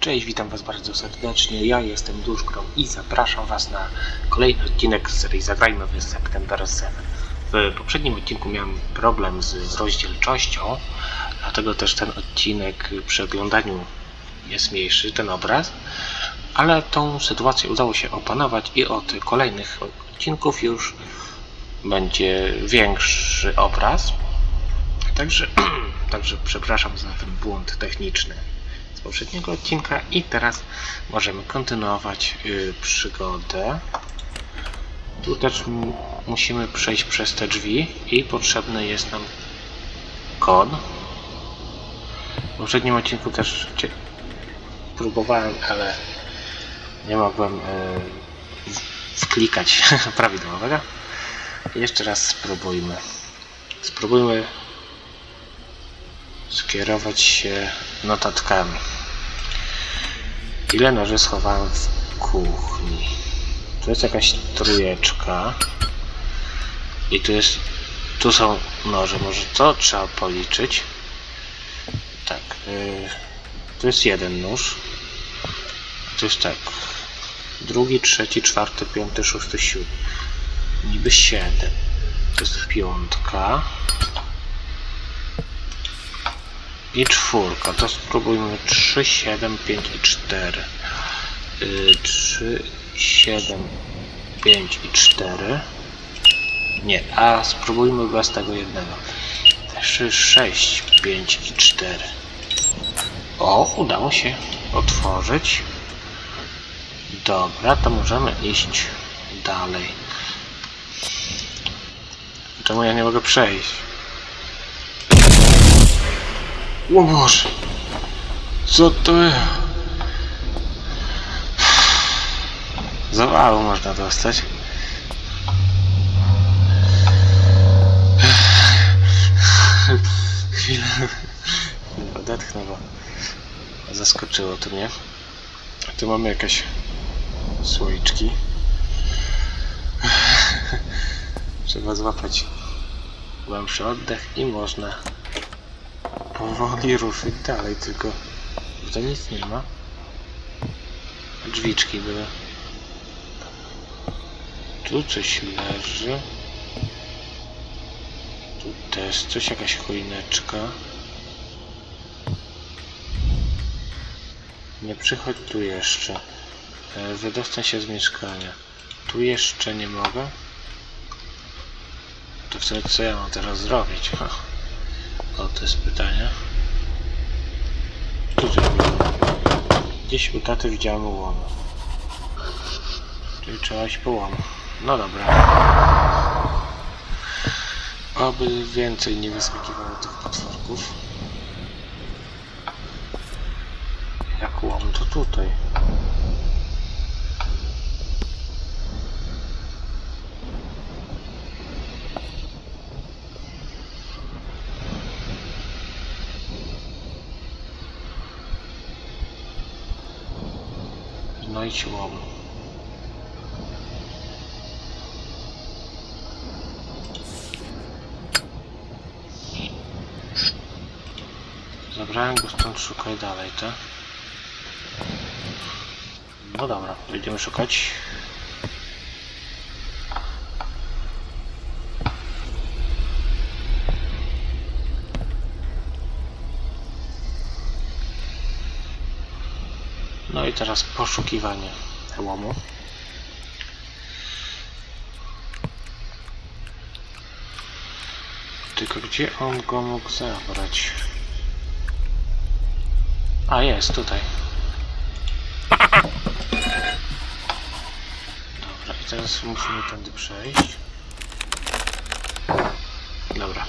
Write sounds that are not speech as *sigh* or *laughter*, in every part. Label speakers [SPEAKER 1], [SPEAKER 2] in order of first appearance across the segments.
[SPEAKER 1] Cześć, witam Was bardzo serdecznie. Ja jestem Duszgrom i zapraszam Was na kolejny odcinek z serii Zagrajmy w September 7. W poprzednim odcinku miałem problem z rozdzielczością, dlatego też ten odcinek przy oglądaniu jest mniejszy, ten obraz, ale tą sytuację udało się opanować i od kolejnych odcinków już będzie większy obraz. Także, *clears throat* także przepraszam za ten błąd techniczny poprzedniego odcinka i teraz możemy kontynuować y, przygodę. Tu też musimy przejść przez te drzwi i potrzebny jest nam kod. W poprzednim odcinku też próbowałem, ale nie mogłem y, w- wklikać *laughs* prawidłowego. Jeszcze raz spróbujmy. Spróbujmy skierować się notatkami. Ile noży schowałem w kuchni? Tu jest jakaś trójeczka. I tu jest. Tu są noże. Może to trzeba policzyć. Tak. Yy, tu jest jeden nóż. Tu jest tak. Drugi, trzeci, czwarty, piąty, szósty, siódmy. Niby siedem. To jest piątka. I czwórka, to spróbujmy 3, 7, 5 i 4. Yy, 3, 7, 5 i 4. Nie, a spróbujmy bez tego jednego. 3, 6, 5 i 4. O, udało się otworzyć. Dobra, to możemy iść dalej. Czemu ja nie mogę przejść? O Boże! Co to jest? Zawału można dostać. Chwilę. Odetchnę, bo zaskoczyło to mnie. Tu mamy jakieś słoiczki. Trzeba złapać głębszy oddech i można powoli ruszyć dalej, tylko tutaj nic nie ma. Drzwiczki były. Tu coś leży. Tu też coś, jakaś choineczka. Nie przychodź tu jeszcze. E, Wydostań się z mieszkania. Tu jeszcze nie mogę. To wtedy co ja mam teraz zrobić? O, to jest pytanie. Gdzieś u taty widziałem łom. Czyli trzeba iść po łom. No dobra. Oby więcej nie wyskakiwało tych potworków. Jak łom, to tutaj. Łom. Zabrałem go stąd, szukaj dalej, tak? No dobra, będziemy szukać. I teraz poszukiwanie łomu. Tylko gdzie on go mógł zabrać? A jest tutaj. Dobra, i teraz musimy tędy przejść. Dobra.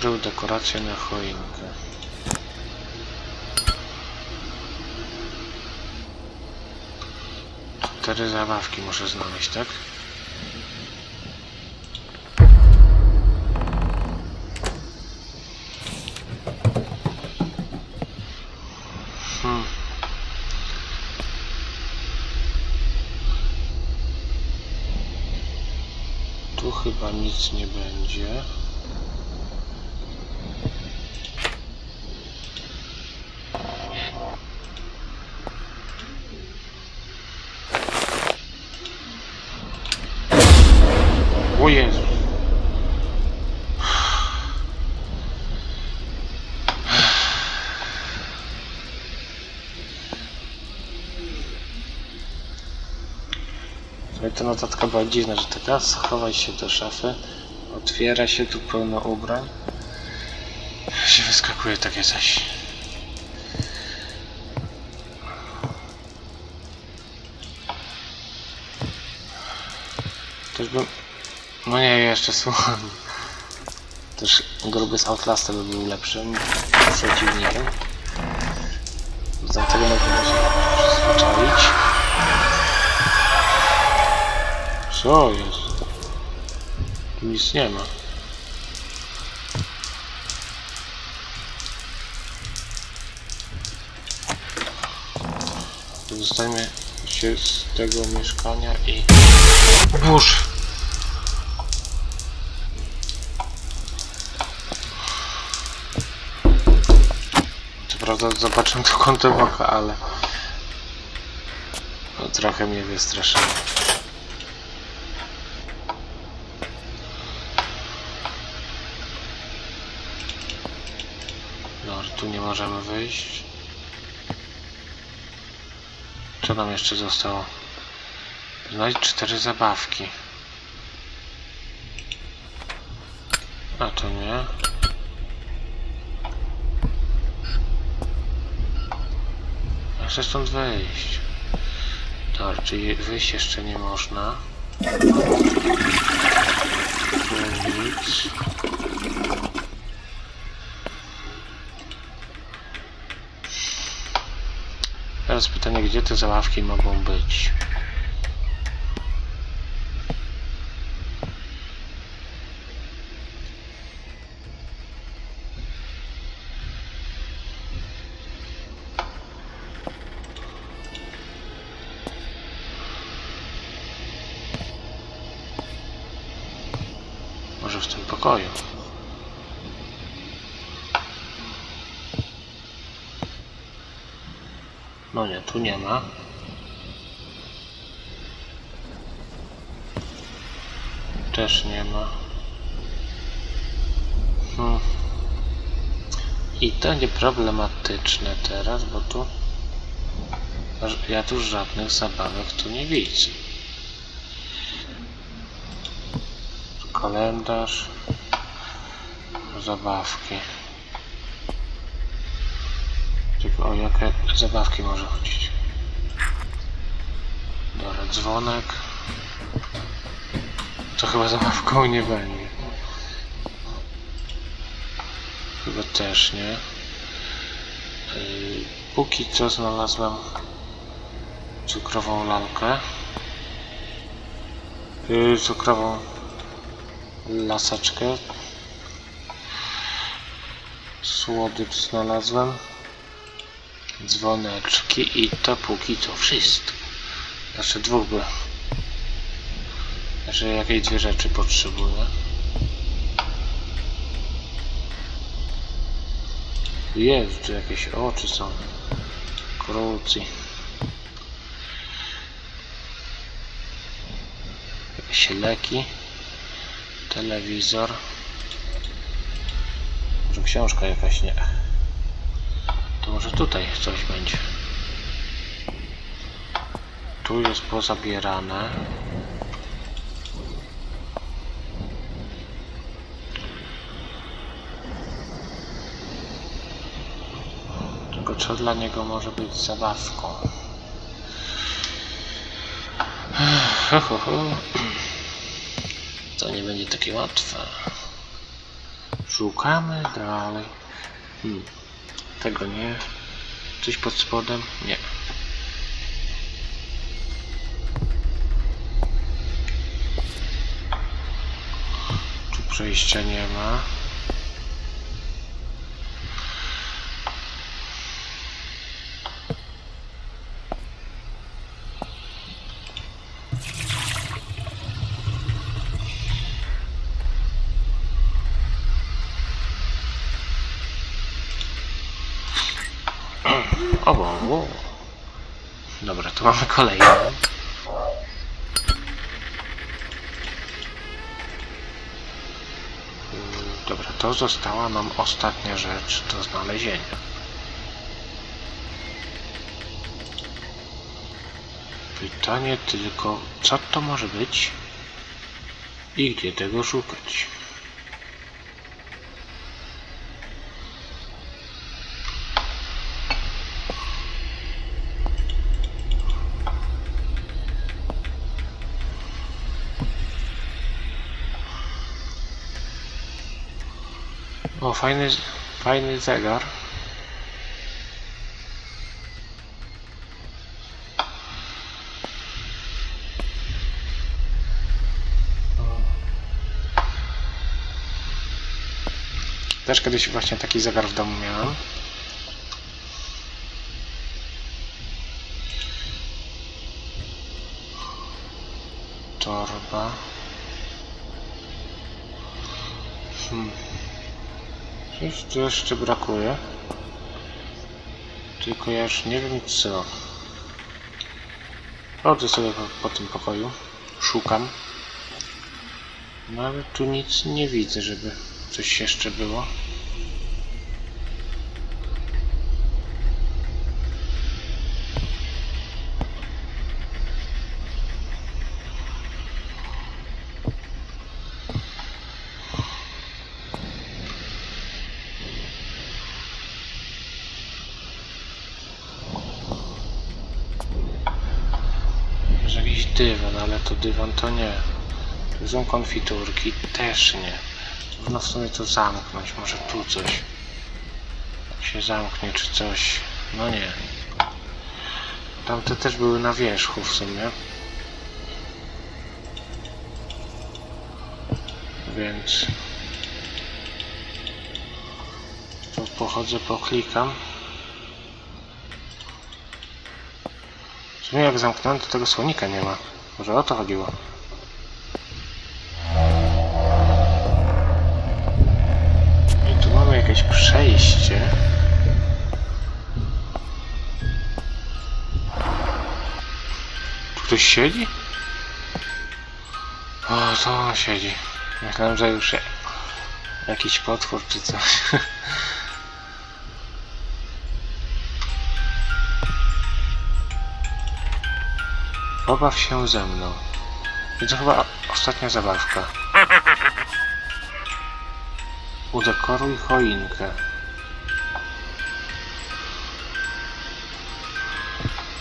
[SPEAKER 1] Krył dekorację na choinkę. Cztery zabawki muszę znaleźć, tak? Hmm. Tu chyba nic nie będzie. O Jezus. No Ta notatka była dziwna, że teraz schowaj się do szafy, otwiera się tu pełno ubrań, się wyskakuje takie coś. Też bym no nie, jeszcze słucham. Też gruby z Outlasta by był lepszym przeciwnikiem. Do tego mogę się przyzwyczaić. Co jest? Tu nic nie ma. Zostańmy się z tego mieszkania i... Burz! Prawda zobaczę to kątem oka, ale... No, trochę mnie wystraszyło. Dobra, tu nie możemy wyjść. Co nam jeszcze zostało? Znajdź cztery zabawki. A to nie. Chcę stąd wyjść. Dobra, czyli wyjść jeszcze nie można. Tu nic. Teraz pytanie, gdzie te zabawki mogą być? Pokoju. No nie, tu nie ma. Też nie ma. Hmm. I to nie problematyczne teraz, bo tu ja tu żadnych zabawek tu nie widzę. Kalendarz. Zabawki. Tylko o jakie zabawki może chodzić? Dobra, dzwonek. To chyba zabawką nie będzie. Chyba też nie. Yy, póki co znalazłem cukrową lalkę. Yy, cukrową laseczkę. Słodycz znalazłem. Dzwoneczki i to póki co wszystko. Znaczy dwóch by. Znaczy jakieś dwie rzeczy potrzebuję. Jest, że jakieś oczy są. Krucji. Jakieś leki. Telewizor. Może książka jakaś nie. To może tutaj coś będzie. Tu jest pozabierane. Tylko co dla niego może być zabawką? Ho, ho, ho. To nie będzie takie łatwe. Szukamy dalej. Hmm. Tego nie. Coś pod spodem? Nie. Tu przejścia nie ma. O, o, o. Dobra, tu mamy kolejną. Mm, Dobra, to została nam ostatnia rzecz do znalezienia. Pytanie tylko, co to może być i gdzie tego szukać? O, fajny, fajny zegar. Też kiedyś właśnie taki zegar w domu miałem. Torba. Hmm. Coś tu jeszcze brakuje. Tylko ja już nie wiem co. Chodzę sobie po, po tym pokoju. Szukam. No ale tu nic nie widzę, żeby coś jeszcze było. Może jakiś dywan, ale to dywan to nie. Tu są konfiturki, też nie. Można w sumie to zamknąć, może tu coś się zamknie czy coś. No nie. Tamte też były na wierzchu w sumie. Więc to pochodzę, poklikam. Sumie jak zamknąłem, to tego słonika nie ma. Może o to chodziło. I tu mamy jakieś przejście. Tu ktoś siedzi? O, to on siedzi. Myślałem, że już jakiś potwór czy coś. *laughs* Pobaw się ze mną. I to chyba ostatnia zabawka. Udekoruj choinkę.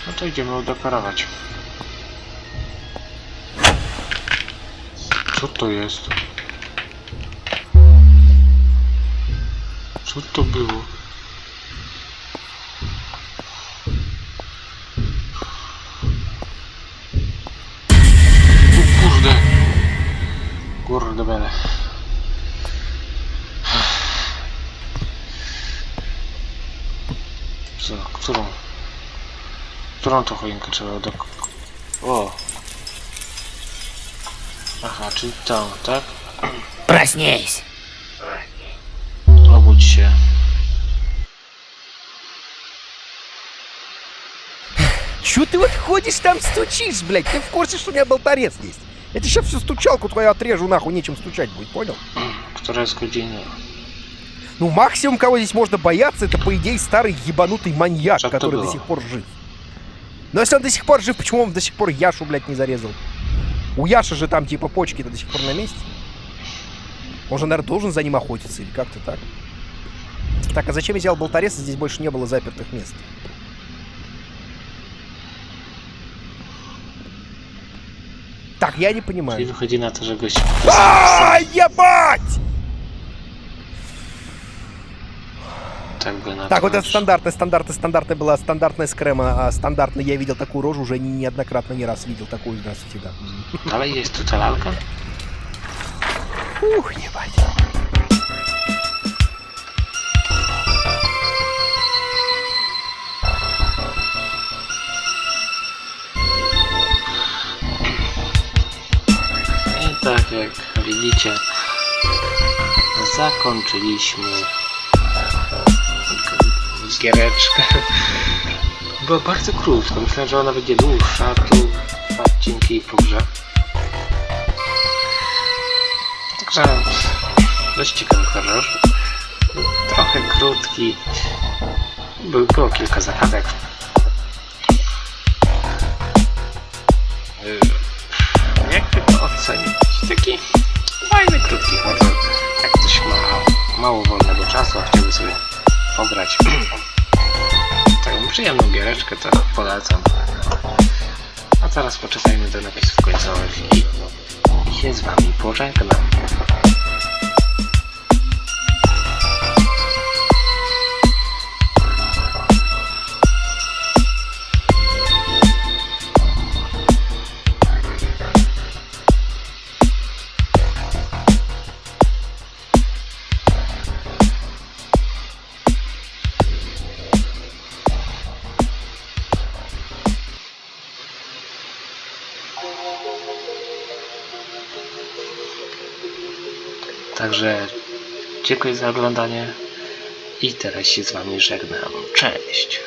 [SPEAKER 1] No to idziemy udekorować. Co to jest? Co to było? Którą? Którą to choinkę trzeba do... O! Aha, czyli tą, tak?
[SPEAKER 2] Проснись!
[SPEAKER 1] Obudź się.
[SPEAKER 2] Чё ты вот ходишь там стучишь, блядь? Ты в курсе, что у меня болторез есть? Я тебе сейчас всю стучалку твою отрежу, нахуй, нечем стучать будет, понял?
[SPEAKER 1] Która jest godzina?
[SPEAKER 2] Ну, максимум, кого здесь можно бояться, это, по идее, старый ебанутый маньяк,
[SPEAKER 1] Что
[SPEAKER 2] который
[SPEAKER 1] было?
[SPEAKER 2] до сих пор жив. Но если он до сих пор жив, почему он до сих пор Яшу, блядь, не зарезал? У Яши же там, типа, почки-то до сих пор на месте. Он же, наверное, должен за ним охотиться или как-то так. Так, а зачем я взял болторез, здесь больше не было запертых мест? Так, я не понимаю.
[SPEAKER 1] na to, że gość...
[SPEAKER 2] А, ебать!
[SPEAKER 1] Tak by na
[SPEAKER 2] Так, вот это стандартная, стандартная, стандартная была стандартная скрема, а стандартно я видел такую рожу, уже неоднократно не раз видел такую, здравствуйте, да.
[SPEAKER 1] Jest tu ta lalka?
[SPEAKER 2] Ух, ебать.
[SPEAKER 1] I tak jak widzicie, zakończyliśmy giereczkę. Była bardzo krótko. Myślę, że ona będzie dłuższa. Tu po grze. Także dość ciekawy horror. Trochę krótki. By- Było kilka zagadek. Yy, jakby to ocenić? Taki fajny, krótki horror. Jak ktoś ma mało wolnego czasu, a chciałby sobie pograć *clears throat* taką przyjemną giereczkę, to polecam. A teraz poczekajmy do napisów końcowych i się z wami pożegnam. Także dziękuję za oglądanie i teraz się z wami żegnam. Cześć!